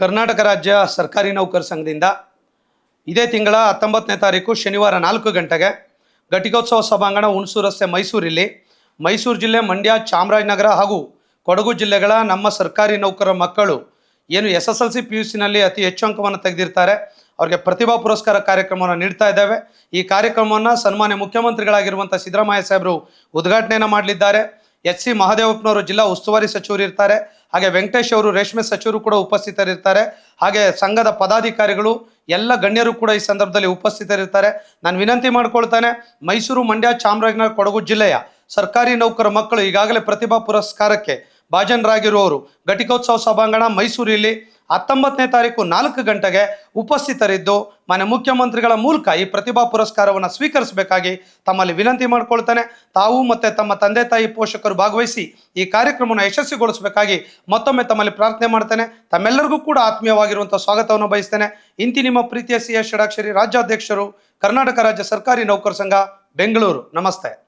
ಕರ್ನಾಟಕ ರಾಜ್ಯ ಸರ್ಕಾರಿ ನೌಕರ ಸಂಘದಿಂದ ಇದೇ ತಿಂಗಳ ಹತ್ತೊಂಬತ್ತನೇ ತಾರೀಕು ಶನಿವಾರ ನಾಲ್ಕು ಗಂಟೆಗೆ ಘಟಿಕೋತ್ಸವ ಸಭಾಂಗಣ ಹುಣಸೂರು ರಸ್ತೆ ಮೈಸೂರಿಲ್ಲಿ. ಮೈಸೂರು ಜಿಲ್ಲೆ ಮಂಡ್ಯ, ಚಾಮರಾಜನಗರ ಹಾಗೂ ಕೊಡಗು ಜಿಲ್ಲೆಗಳ ನಮ್ಮ ಸರ್ಕಾರಿ ನೌಕರ ಮಕ್ಕಳು ಏನು S S L C P U ಸಿನಲ್ಲಿ ಅತಿ ಹೆಚ್ಚು ಅಂಕವನ್ನು ತೆಗೆದಿರ್ತಾರೆ. ಅವರಿಗೆ ಪ್ರತಿಭಾ ಪುರಸ್ಕಾರ ಕಾರ್ಯಕ್ರಮವನ್ನು ನೀಡ್ತಾ ಇದ್ದೇವೆ. ಈ ಕಾರ್ಯಕ್ರಮವನ್ನು ಸನ್ಮಾನ್ಯ ಮುಖ್ಯಮಂತ್ರಿಗಳಾಗಿರುವಂಥ ಸಿದ್ದರಾಮಯ್ಯ ಸಾಹೇಬರು ಉದ್ಘಾಟನೆಯನ್ನು ಮಾಡಲಿದ್ದಾರೆ. ಎಚ್ ಸಿ ಮಹದೇವಪ್ಪನವರು ಜಿಲ್ಲಾ ಉಸ್ತುವಾರಿ ಸಚಿವರು ಇರ್ತಾರೆ, ಹಾಗೆ ವೆಂಕಟೇಶ್ ಅವರು ರೇಷ್ಮೆ ಸಚಿವರು ಕೂಡ ಉಪಸ್ಥಿತರಿರ್ತಾರೆ, ಹಾಗೆ ಸಂಘದ ಪದಾಧಿಕಾರಿಗಳು ಎಲ್ಲ ಗಣ್ಯರು ಕೂಡ ಈ ಸಂದರ್ಭದಲ್ಲಿ ಉಪಸ್ಥಿತರಿರ್ತಾರೆ. ನಾನು ವಿನಂತಿ ಮಾಡ್ಕೊಳ್ತಾನೆ, ಮೈಸೂರು ಮಂಡ್ಯ ಚಾಮರಾಜನಗರ ಕೊಡಗು ಜಿಲ್ಲೆಯ ಸರ್ಕಾರಿ ನೌಕರ ಮಕ್ಕಳು ಈಗಾಗಲೇ ಪ್ರತಿಭಾ ಪುರಸ್ಕಾರಕ್ಕೆ ಭಾಜನರಾಗಿರುವವರು, ಘಟಿಕೋತ್ಸವ ಸಭಾಂಗಣ ಮೈಸೂರಿಲ್ಲಿ ಹತ್ತೊಂಬತ್ತನೇ ತಾರೀಕು ನಾಲ್ಕು ಗಂಟೆಗೆ ಉಪಸ್ಥಿತರಿದ್ದು ಮಾನ್ಯ ಮುಖ್ಯಮಂತ್ರಿಗಳ ಮೂಲಕ ಈ ಪ್ರತಿಭಾ ಪುರಸ್ಕಾರವನ್ನು ಸ್ವೀಕರಿಸಬೇಕಾಗಿ ತಮ್ಮಲ್ಲಿ ವಿನಂತಿ ಮಾಡಿಕೊಳ್ತೇನೆ. ತಾವು ಮತ್ತು ತಮ್ಮ ತಂದೆ ತಾಯಿ ಪೋಷಕರು ಭಾಗವಹಿಸಿ ಈ ಕಾರ್ಯಕ್ರಮವನ್ನು ಯಶಸ್ವಿಗೊಳಿಸಬೇಕಾಗಿ ಮತ್ತೊಮ್ಮೆ ತಮ್ಮಲ್ಲಿ ಪ್ರಾರ್ಥನೆ ಮಾಡ್ತೇನೆ. ತಮ್ಮೆಲ್ಲರಿಗೂ ಕೂಡ ಆತ್ಮೀಯವಾಗಿರುವಂಥ ಸ್ವಾಗತವನ್ನು ಬಯಸ್ತೇನೆ. ಇಂತಿ ನಿಮ್ಮ ಪ್ರೀತಿಯ ಸಿ ಎಸ್ ಷಡಾಕ್ಷರಿ ರಾಜ್ಯಾಧ್ಯಕ್ಷರು, ಕರ್ನಾಟಕ ರಾಜ್ಯ ಸರ್ಕಾರಿ ನೌಕರ ಸಂಘ, ಬೆಂಗಳೂರು. ನಮಸ್ತೆ.